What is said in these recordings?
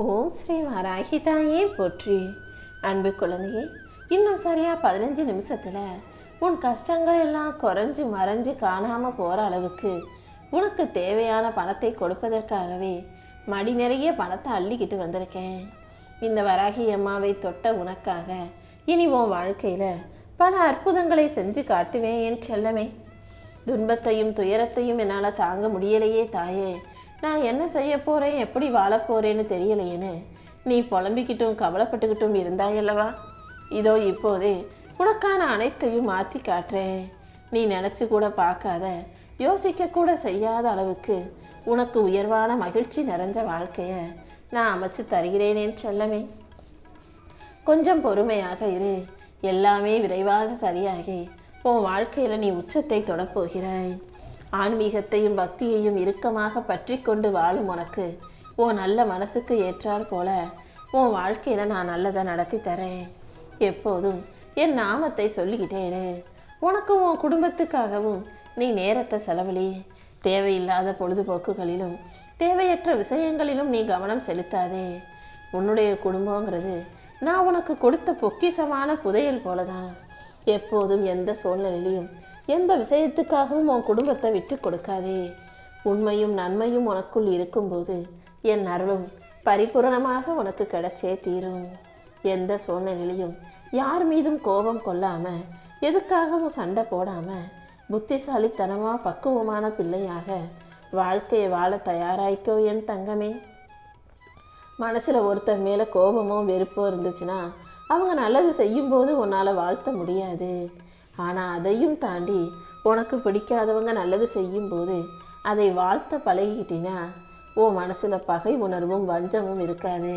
ஓம் ஸ்ரீ வாராகி தாயே போற்றி. அன்பு குழந்தையே இன்னும் சரியாக பதினஞ்சு நிமிஷத்தில் உன் கஷ்டங்கள் எல்லாம் குறைஞ்சு மறைஞ்சு காணாமல் போகிற அளவுக்கு உனக்கு தேவையான பணத்தை கொடுப்பதற்காகவே மடி நிறைய பணத்தை அள்ளிக்கிட்டு வந்திருக்கேன். இந்த வராகி அம்மாவை தொட்ட உனக்காக இனி உன் வாழ்க்கையில் பல அற்புதங்களை செஞ்சு காட்டுவேன் என் செல்லமே. துன்பத்தையும் துயரத்தையும் என்னால் தாங்க முடியலையே தாயே. நான் என்ன செய்ய போகிறேன் எப்படி வாழப்போகிறேன்னு தெரியலையேன்னு. நீ புலம்பிக்கிட்டும் கவலைப்பட்டுக்கிட்டும் இருந்தாயல்லவா இதோ இப்போதே உனக்கான அனைத்தையும் மாற்றி காட்டுறேன். நீ நினச்சி கூட பார்க்காத யோசிக்கக்கூட செய்யாத அளவுக்கு உனக்கு உயர்வான மகிழ்ச்சி நிறைஞ்ச வாழ்க்கையை நான் அமைச்சு தருகிறேனேன்னு சொல்லமே. கொஞ்சம் பொறுமையாக இரு. எல்லாமே விரைவாக சரியாகி உன் வாழ்க்கையில் நீ உச்சத்தை தொடப்போகிறாய். ஆன்மீகத்தையும் பக்தியையும் இறுக்கமாக பற்றி கொண்டு வாழும் உனக்கு உன் நல்ல மனசுக்கு ஏற்றாற் போல உன் வாழ்க்கையில் நான் நல்லதை நடத்தி தரேன். எப்போதும் என் நாமத்தை சொல்லிக்கிட்டே இரு உனக்கும் உன் குடும்பத்துக்காகவும் நீ நேரத்தை செலவழி தேவையில்லாத பொழுதுபோக்குகளிலும் தேவையற்ற விஷயங்களிலும் நீ கவனம் செலுத்தாதே. உன்னுடைய குடும்பங்கிறது நான் உனக்கு கொடுத்த பொக்கிஷமான புதையல் போலதான். எப்போதும் எந்த சூழ்நிலையிலும் எந்த விஷயத்துக்காகவும் உன் குடும்பத்தை விட்டு கொடுக்காதே. உண்மையும் நன்மையும் உனக்குள் இருக்கும்போது என் அருளும் பரிபூரணமாக உனக்கு கிடைச்சே தீரும். எந்த சூழ்நிலையிலும் யார் மீதும் கோபம் கொள்ளாம எதுக்காகவும் சண்டை போடாம புத்திசாலித்தனமாக பக்குவமான பிள்ளையாக வாழ்க்கையை வாழ தயாராய்க்கோ என் தங்கமே. மனசில் ஒருத்தர் மேலே கோபமோ வெறுப்போ இருந்துச்சுன்னா அவங்க நல்லது செய்யும்போது உன்னால் வாழ்த்த முடியாது. ஆனால் அதையும் தாண்டி உனக்கு பிடிக்காதவங்க நல்லது செய்யும்போது அதை வாழ்த்த பழகிக்கிட்டினா உன் மனசில் பகை உணர்வும் வஞ்சமும் இருக்காது.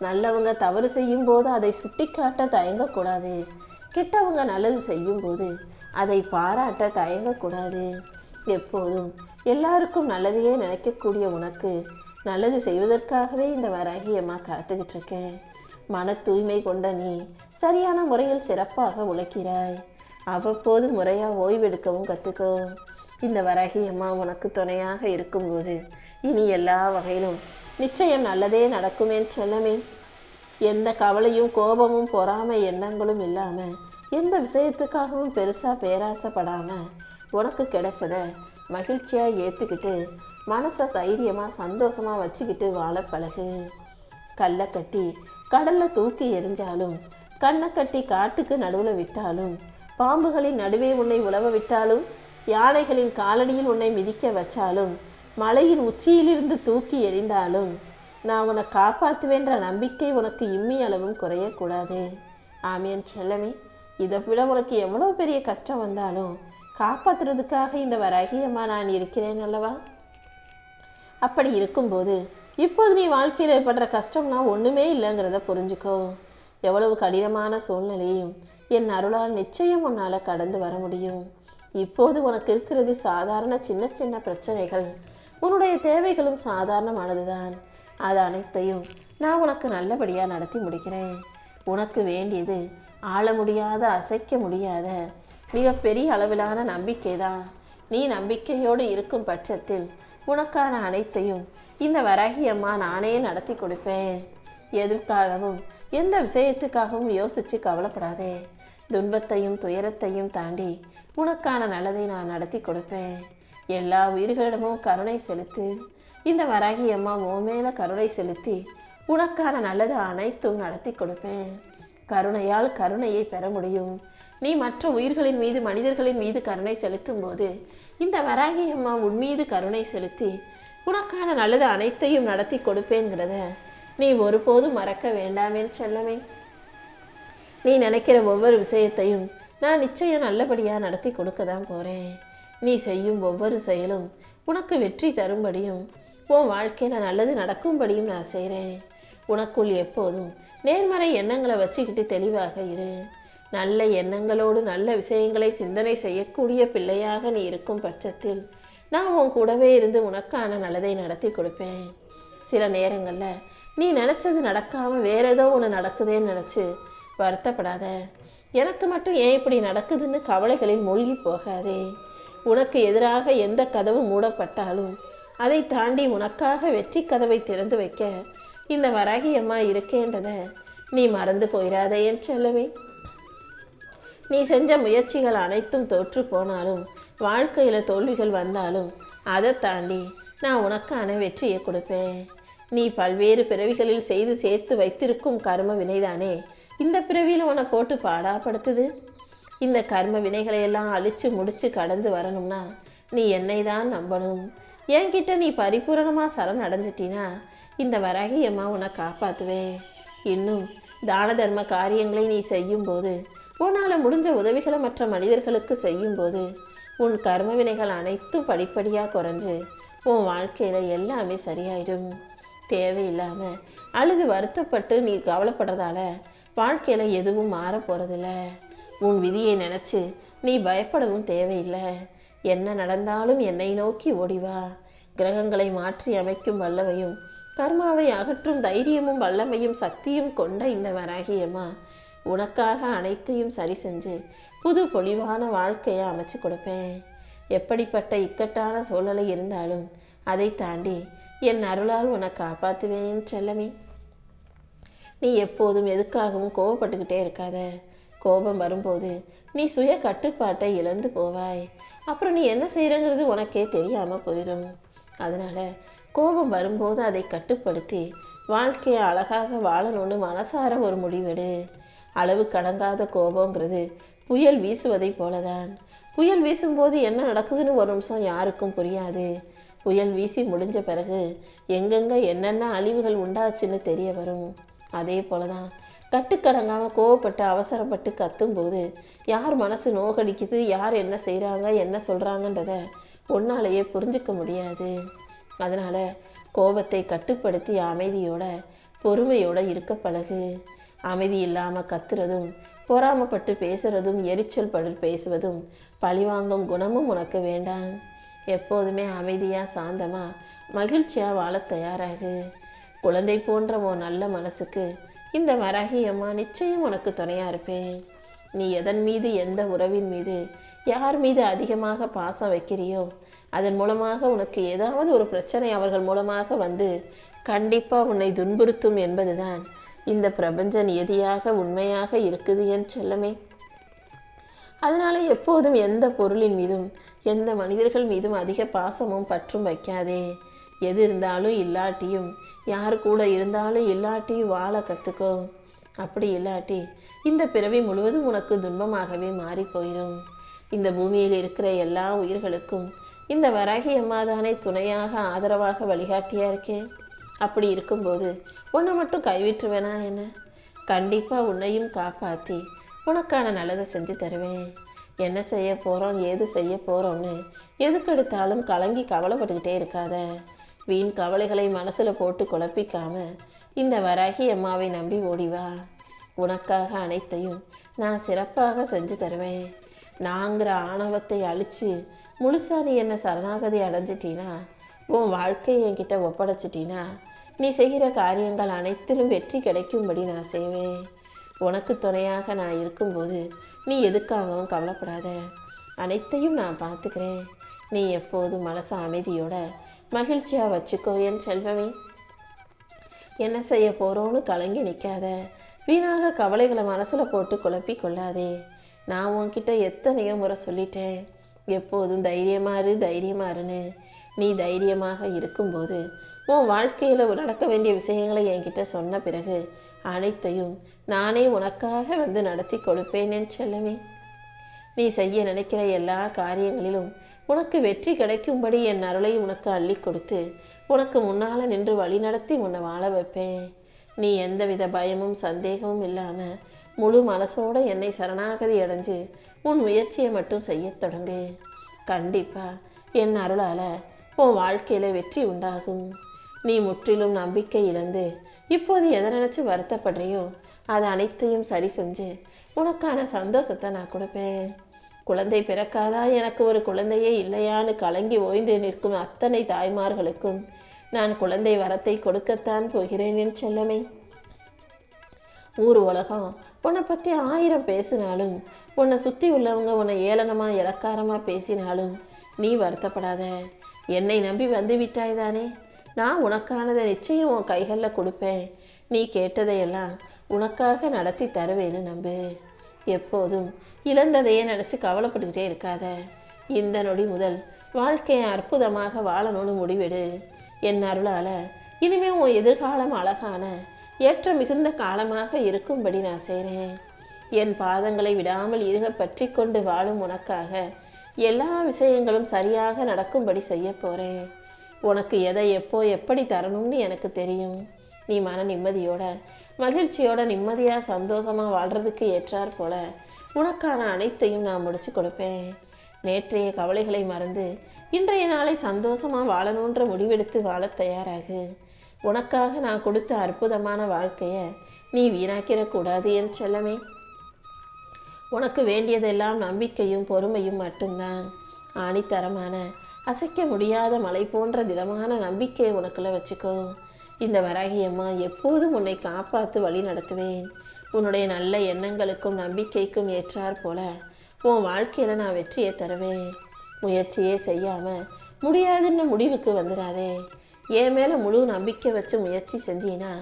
நல்லவங்க தவறு செய்யும் போது அதை சுட்டிக்காட்ட தயங்கக்கூடாது. கெட்டவங்க நல்லது செய்யும்போது அதை பாராட்ட தயங்கக்கூடாது. எப்போதும் எல்லாருக்கும் நல்லதையே நினைக்கக்கூடிய உனக்கு நல்லது செய்வதற்காகவே இந்த வராகியம்மா காத்துக்கிட்டு இருக்கேன். மன தூய்மை கொண்ட நீ சரியான முறையில் சிறப்பாக உழைக்கிறாய். அவ்வப்போது முறையாக ஓய்வெடுக்கவும் கற்றுக்கவும் இந்த வராகி அம்மா உனக்கு துணையாக இருக்கும்போது இனி எல்லா வகையிலும் நிச்சயம் நல்லதே நடக்குமே சொல்லமே எந்த கவலையும் கோபமும் பொறாமை எண்ணங்களும் இல்லாமல் எந்த விஷயத்துக்காகவும் பெருசாக பேராசைப்படாமல் உனக்கு கிடைச்சத மகிழ்ச்சியாக ஏற்றுக்கிட்டு மனசை தைரியமாக சந்தோஷமாக வச்சுக்கிட்டு வாழ பழகு. கல்லை கட்டி கடலில் தூக்கி எரிஞ்சாலும் கண்ணை கட்டி காட்டுக்கு நடுவில் விட்டாலும் பாம்புகளின் நடுவே உன்னை உழவ விட்டாலும் யானைகளின் காலடியில் உன்னை மிதிக்க வச்சாலும் மலையின் உச்சியிலிருந்து தூக்கி எறிந்தாலும் நான் உன்னை காப்பாற்றுவேன்ற நம்பிக்கை உனக்கு இம்மி அளவும் குறையக்கூடாது. ஆமியன் செல்லமே. இதை விட உனக்கு எவ்வளோ பெரிய கஷ்டம் வந்தாலும் காப்பாற்றுறதுக்காக இந்த வராகியம்மா நான் இருக்கிறேன் அல்லவா? அப்படி இருக்கும்போது இப்போது நீ வாழ்க்கையில் ஏற்படுற கஷ்டம்னா ஒன்றுமே இல்லைங்கிறத புரிஞ்சுக்கோ. எவ்வளவு கடினமான சூழ்நிலையும் என் அருளால் நிச்சயம் உன்னால் கடந்து வர முடியும். இப்போது உனக்கு இருக்கிறது சாதாரண சின்ன சின்ன பிரச்சனைகள். உன்னுடைய தேவைகளும் சாதாரணமானதுதான். அது அனைத்தையும் நான் உனக்கு நல்லபடியாக நடத்தி முடிக்கிறேன். உனக்கு வேண்டியது ஆள முடியாத அசைக்க முடியாத மிகப்பெரிய அளவிலான நம்பிக்கை தான் நீ நம்பிக்கையோடு இருக்கும் பட்சத்தில் உனக்கான அனைத்தையும் இந்த வரகியம்மா நானே நடத்தி கொடுப்பேன். எதற்காகவும் எந்த விஷயத்துக்காகவும் யோசிச்சு கவலைப்படாதே. துன்பத்தையும் துயரத்தையும் தாண்டி உனக்கான நல்லதை நான் நடத்தி கொடுப்பேன். எல்லா உயிர்களிடமும் கருணை செலுத்து. இந்த வராகி அம்மா மேல கருணை செலுத்தி உனக்கான நல்லது அனைத்தும் நடத்தி கொடுப்பேன். கருணையால் கருணையை பெற முடியும். நீ மற்ற உயிர்களின் மீது மனிதர்களின் மீது கருணை செலுத்தும் போது இந்த வராகி அம்மா உன் மீது கருணை செலுத்தி உனக்கான நல்லது அனைத்தையும் நடத்தி கொடுப்பேங்கிறத நீ ஒருபோதும் மறக்க வேண்டாமே செல்லமே. நீ நினைக்கிற ஒவ்வொரு விஷயத்தையும் நான் நிச்சயம் நல்லபடியாக நடத்தி கொடுக்க தான் போகிறேன் நீ செய்யும் ஒவ்வொரு செயலும் உனக்கு வெற்றி தரும்படியும் உன் வாழ்க்கையில் நல்லது நடக்கும்படியும் நான் செய்கிறேன் உனக்குள் எப்போதும் நேர்மறை எண்ணங்களை வச்சுக்கிட்டு தெளிவாக இரு. நல்ல எண்ணங்களோடு நல்ல விஷயங்களை சிந்தனை செய்யக்கூடிய பிள்ளையாக நீ இருக்கும் பட்சத்தில் நான் உன் கூடவே இருந்து உனக்கான நல்லதை நடத்தி கொடுப்பேன். சில நேரங்களில் நீ நினச்சது நடக்காமல் வேற ஏதோ ஒன்று நடக்குதேன்னு நினச்சி வருத்தப்படாத. எனக்கு மட்டும் ஏன் இப்படி நடக்குதுன்னு கவலைகளில் மூழ்கி போகாதே. உனக்கு எதிராக எந்த கதவு மூடப்பட்டாலும் அதை தாண்டி உனக்காக வெற்றி கதவை திறந்து வைக்க இந்த வராகி அம்மா நீ மறந்து போயிடாதே என் செல்லவே நீ செஞ்ச முயற்சிகள் அனைத்தும் தோற்று போனாலும் வாழ்க்கையில் தோல்விகள் வந்தாலும் அதை தாண்டி நான் உனக்கான வெற்றியை கொடுப்பேன். நீ பல்வேறு பிறவிகளில் செய்து சேர்த்து வைத்திருக்கும் கர்ம வினைதானே? இந்த பிறவியில் உன்னை போட்டு பாடாப்படுத்துது. இந்த கர்ம வினைகளை எல்லாம் அழித்து முடித்து கடந்து வரணும்னா நீ என்னை தான் நம்பணும்? என்கிட்ட நீ பரிபூரணமாக சரண் அடைஞ்சிட்டினா இந்த வராகியம்மா உன்னை காப்பாற்றுவேன் இன்னும் தான தர்ம காரியங்களை நீ செய்யும்போது உன்னால் முடிஞ்ச உதவிகளை மற்ற மனிதர்களுக்கு செய்யும்போது உன் கர்ம வினைகள் அனைத்தும் படிப்படியாக குறைஞ்சு உன் வாழ்க்கையில் எல்லாமே சரியாயிடும். தேவையில்லாமல் அழுது வருத்தப்பட்டு நீ கவலைப்படுறதால வாழ்க்கையில் எதுவும் மாற போகிறதில்ல உன் விதியை நினச்சி நீ பயப்படவும் தேவையில்லை. என்ன நடந்தாலும் என்னை நோக்கி ஓடிவா கிரகங்களை மாற்றி அமைக்கும் வல்லமையும் கர்மாவை அகற்றும் தைரியமும் வல்லமையும் சக்தியும் கொண்ட இந்த வராகியம்மா உனக்காக அனைத்தையும் சரி செஞ்சு புது பொலிவான வாழ்க்கையை அமைச்சு கொடுப்பேன். எப்படிப்பட்ட இக்கட்டான சூழலை இருந்தாலும் அதை தாண்டி என் அருளால் உன்னை காப்பாற்றுவேன் செல்லமே. நீ எப்போதும் எதுக்காகவும் கோவப்பட்டுக்கிட்டே இருக்காத. கோபம் வரும்போது நீ சுய கட்டுப்பாட்டை இழந்து போவாய். அப்புறம் நீ என்ன செய்கிறங்கிறது உனக்கே தெரியாமல் போயிடும். அதனால கோபம் வரும்போது அதை கட்டுப்படுத்தி வாழ்க்கையை அழகாக வாழணும்னு மனசார ஒரு முடிவெடு. அளவு கடங்காத கோபங்கிறது புயல் வீசுவதை போலதான். புயல் வீசும்போது என்ன நடக்குதுன்னு ஒரு நிமிஷம் யாருக்கும் புரியாது. புயல் வீசி முடிஞ்ச பிறகு எங்கெங்கே என்னென்ன அழிவுகள் உண்டாச்சுன்னு தெரிய வரும். அதே போலதான் கட்டுக்கடங்காம கோவப்பட்டு அவசரப்பட்டு கத்தும்போது யார் மனசு நோகடிக்குது யார் என்ன செய்கிறாங்க என்ன சொல்கிறாங்கன்றத ஒன்னாலேயே புரிஞ்சுக்க முடியாது. அதனால் கோபத்தை கட்டுப்படுத்தி அமைதியோட பொறுமையோட இருக்க பழகு. அமைதி இல்லாமல் கத்துறதும் பொறாமப்பட்டு பேசுறதும் எரிச்சல் படு பேசுவதும் பழிவாங்கும் குணமும் உனக்கு வேண்டாம். எப்போதுமே அமைதியாக சாந்தமாக மகிழ்ச்சியாக வாழ தயாராகு. குழந்தை போன்ற உன் நல்ல மனசுக்கு இந்த வராகி அம்மா நிச்சயம் உனக்கு துணையாக இருப்பேன் நீ எதன் மீது எந்த உறவின் மீது யார் மீது அதிகமாக பாசம் வைக்கிறியோ அதன் மூலமாக உனக்கு ஏதாவது ஒரு பிரச்சனை அவர்கள் மூலமாக வந்து கண்டிப்பாக உன்னை துன்புறுத்தும் என்பதுதான் இந்த பிரபஞ்ச நியதியாக உண்மையாக இருக்குது என் செல்லமே. அதனால எப்போதும் எந்த பொருளின் மீதும் எந்த மனிதர்கள் மீதும் அதிக பாசமும் பற்றும் வைக்காதே. எது இருந்தாலும் இல்லாட்டியும் யார் கூட இருந்தாலும் இல்லாட்டியும் வாழ கற்றுக்கோ அப்படி இல்லாட்டி இந்த பிறவி முழுவதும் உனக்கு துன்பமாகவே மாறி போயிடும் இந்த பூமியில் இருக்கிற எல்லா உயிர்களுக்கும் இந்த வராகி அம்மாதானே துணையாக ஆதரவாக வழிகாட்டியா இருக்கேன் அப்படி இருக்கும்போது உன்னை மட்டும் கைவிட்டுருவேனா என்ன? கண்டிப்பாக உன்னையும் காப்பாற்றி உனக்கான நல்லதை செஞ்சு தருவேன். என்ன செய்ய போகிறோம் ஏது செய்ய போகிறோம்னு எதுக்கெடுத்தாலும் கலங்கி கவலைப்பட்டுக்கிட்டே இருக்காத. வீண் கவலைகளை மனசில் போட்டு குழப்பிக்காம இந்த வராகி அம்மாவை நம்பி ஓடிவா உனக்காக அனைத்தையும் நான் சிறப்பாக செஞ்சு தருவேன். நாங்கிற ஆணவத்தை அழித்து முழுசா நீ என்ன சரணாகதி அடைஞ்சிட்டினா உன் வாழ்க்கையை என்கிட்ட ஒப்படைச்சிட்டினா நீ செய்கிற காரியங்கள் அனைத்திலும் வெற்றி கிடைக்கும்படி நான் செய்வேன். உனக்கு துணையாக நான் இருக்கும்போது நீ எதுக்காகவும் கவலைப்படாத. அனைத்தையும் நான் பார்த்துக்கிறேன். நீ எப்போதும் மனசு அமைதியோட மகிழ்ச்சியாக வச்சுக்கோ என் செல்வமே. என்ன செய்ய போகிறோன்னு கலங்கி நிற்காத வீணாக கவலைகளை மனசில் போட்டு குழப்பி கொள்ளாதே. நான் உன்கிட்ட எத்தனையோ முறை சொல்லிட்டேன். எப்போதும் தைரியமாறு இரு இருன்னு. நீ தைரியமாக இருக்கும்போது உன் வாழ்க்கையில் நடக்க வேண்டிய விஷயங்களை என்கிட்ட சொன்ன பிறகு அனைத்தையும் நானே உனக்காக வந்து நடத்தி கொடுப்பேன் என் செல்லமே. நீ செய்ய நினைக்கிற எல்லா காரியங்களிலும் உனக்கு வெற்றி கிடைக்கும்படி என் அருளை உனக்கு அள்ளி கொடுத்து உனக்கு முன்னால் நின்று வழி நடத்தி உன்னை வாழ வைப்பேன். நீ எந்தவித பயமும் சந்தேகமும் இல்லாமல் முழு மனசோட என்னை சரணாகதி அடைஞ்சு உன் முயற்சியை மட்டும் செய்யத் தொடங்கு. கண்டிப்பாக என் அருளால் உன் வாழ்க்கையில் வெற்றி உண்டாகும். நீ முற்றிலும் நம்பிக்கை இழந்து இப்போது எதை நினச்சி வருத்தப்படுறியோ அது அனைத்தையும் சரி செஞ்சு உனக்கான சந்தோஷத்தை நான் கொடுப்பேன். குழந்தை பிறக்காதா? எனக்கு ஒரு குழந்தையே இல்லையான்னு கலங்கி ஓய்ந்து நிற்கும் அத்தனை தாய்மார்களுக்கும் நான் குழந்தை வரத்தை கொடுக்கத்தான் போகிறேன் என் செல்லமே. ஊர் உலகம். உன்னை பற்றி ஆயிரம் பேசினாலும் உன்னை சுற்றி உள்ளவங்க உன்னை ஏளனமாக இலக்காரமாக பேசினாலும் நீ வருத்தப்படாத. என்னை நம்பி வந்து விட்டாய் தானே? நான் உனக்கானதை நிச்சயம் உன் கைகளில் கொடுப்பேன். நீ கேட்டதையெல்லாம் உனக்காக நடத்தி தருவேன்னு நம்பு. எப்போதும் இழந்ததையே நினச்சி கவலைப்பட்டுக்கிட்டே இருக்காத. இந்த நொடி முதல் வாழ்க்கையை அற்புதமாக வாழணும்னு முடிவெடு. என் அருளால் இனிமே உன் எதிர்காலம் அழகான ஏற்ற மிகுந்த காலமாக இருக்கும்படி நான் செய்கிறேன் என் பாதங்களை விடாமல் இருக பற்றி கொண்டு வாழும் உனக்காக எல்லா விஷயங்களும் சரியாக நடக்கும்படி செய்ய போகிறேன் உனக்கு எதை எப்போ எப்படி தரணும்னு எனக்கு தெரியும். நீ மன நிம்மதியோட மகிழ்ச்சியோட நிம்மதியாக சந்தோஷமாக வாழ்கிறதுக்கு ஏற்றாற் போல உனக்கான அனைத்தையும் நான் முடிச்சு கொடுப்பேன். நேற்றைய கவலைகளை மறந்து இன்றைய நாளை சந்தோஷமாக வாழணுன்ற முடிவெடுத்து வாழத் தயாராகு. உனக்காக நான் கொடுத்த அற்புதமான வாழ்க்கையை நீ வீணாக்கிடக்கூடாது என் செல்லமே. உனக்கு வேண்டியதெல்லாம் நம்பிக்கையும் பொறுமையும் மட்டும்தான். ஆணித்தரமான அசைக்க முடியாத மலை போன்ற திடமான நம்பிக்கையை உனக்குள்ள வச்சுக்கோ. இந்த வராகி அம்மா எப்போதும் உன்னை காப்பாற்று வழி நடத்துவேன். உன்னுடைய நல்ல எண்ணங்களுக்கும் நம்பிக்கைக்கும் ஏற்றார் போல உன் வாழ்க்கையில் நான் வெற்றியை தருவேன். முயற்சியே செய்யாமல் முடியாதுன்னு முடிவுக்கு வந்துடாதே என் மேலே முழு நம்பிக்கை வச்சு முயற்சி செஞ்சீன்னா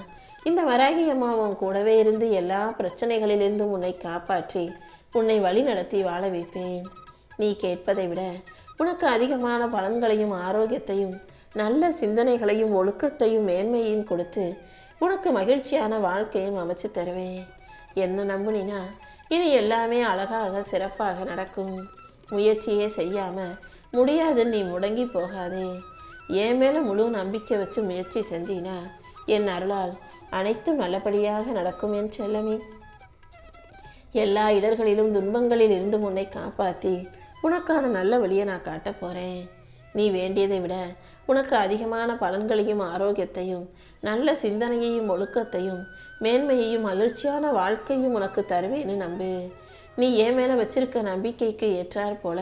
இந்த வராகி அம்மா உன் கூடவே இருந்து எல்லா பிரச்சனைகளிலிருந்தும் உன்னை காப்பாற்றி உன்னை வழி நடத்தி வாழ வைப்பேன். நீ கேட்பதை விட உனக்கு அதிகமான பலன்களையும் ஆரோக்கியத்தையும் நல்ல சிந்தனைகளையும் ஒழுக்கத்தையும் மேன்மையையும் கொடுத்து உனக்கு மகிழ்ச்சியான வாழ்க்கையும் அமைச்சு தருவேன். என்ன நம்புனினா இனி எல்லாமே அழகாக சிறப்பாக நடக்கும். முயற்சியே செய்யாம முடியாது நீ முடங்கி போகாதே. என் மேல முழு நம்பிக்கை வச்சு முயற்சி செஞ்சீனா என் அருளால் அனைத்தும் நல்லபடியாக நடக்கும் என் செல்லமே. எல்லா இடர்களிலும் துன்பங்களில் இருந்து உன்னை காப்பாற்றி உனக்கான நல்ல வழியை நான் காட்டப் போறேன். நீ வேண்டியதை விட உனக்கு அதிகமான பலன்களையும் ஆரோக்கியத்தையும் நல்ல சிந்தனையையும் ஒழுக்கத்தையும் மேன்மையையும் மகிழ்ச்சியான வாழ்க்கையும் உனக்கு தருவேன்னு நம்பு. நீ ஏன் மேல வச்சிருக்க நம்பிக்கைக்கு ஏற்றாற் போல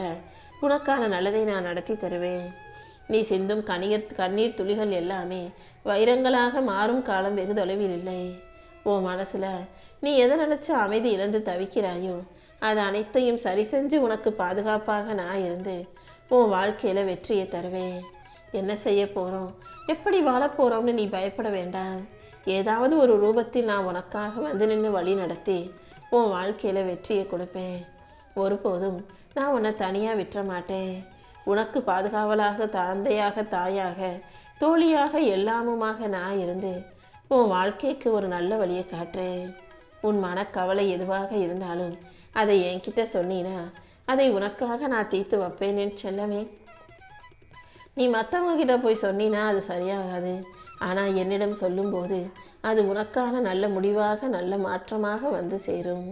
உனக்கான நல்லதை நான் நடத்தி தருவேன். நீ சிந்தும் கணிகத் கண்ணீர் துளிகள் எல்லாமே வைரங்களாக மாறும் காலம் வெகு தொலைவில் இல்லை. ஓ மனசுல நீ எதை நினைச்சு அமைதி இழந்து தவிக்கிறாயோ அது அனைத்தையும் சரி செஞ்சு உனக்கு பாதுகாப்பாக நான் இருந்து உன் வாழ்க்கையில் வெற்றியை தருவேன். என்ன செய்ய போகிறோம் எப்படி வாழப்போகிறோம்னு நீ பயப்பட வேண்டாம். ஏதாவது ஒரு ரூபத்தில் நான் உனக்காக வந்து நின்று வழி நடத்தி உன் வாழ்க்கையில் வெற்றியை கொடுப்பேன். ஒருபோதும் நான் உன்னை தனியாக விட்டுற மாட்டேன். உனக்கு பாதுகாவலாக தந்தையாக தாயாக தோழியாக எல்லாமுமாக நான் இருந்து உன் வாழ்க்கைக்கு ஒரு நல்ல வழியை காட்டுறேன். உன் மனக்கவலை எதுவாக இருந்தாலும் அதை என்கிட்ட சொன்னீன்னா அதை உனக்காக நான் தீர்த்து வைப்பேன் என் செல்லமே. நீ மற்றவங்ககிட்ட போய் சொன்னினா அது சரியாகாது. ஆனால் என்னிடம் சொல்லும்போது அது உனக்கான நல்ல முடிவாக நல்ல மாற்றமாக வந்து சேரும்.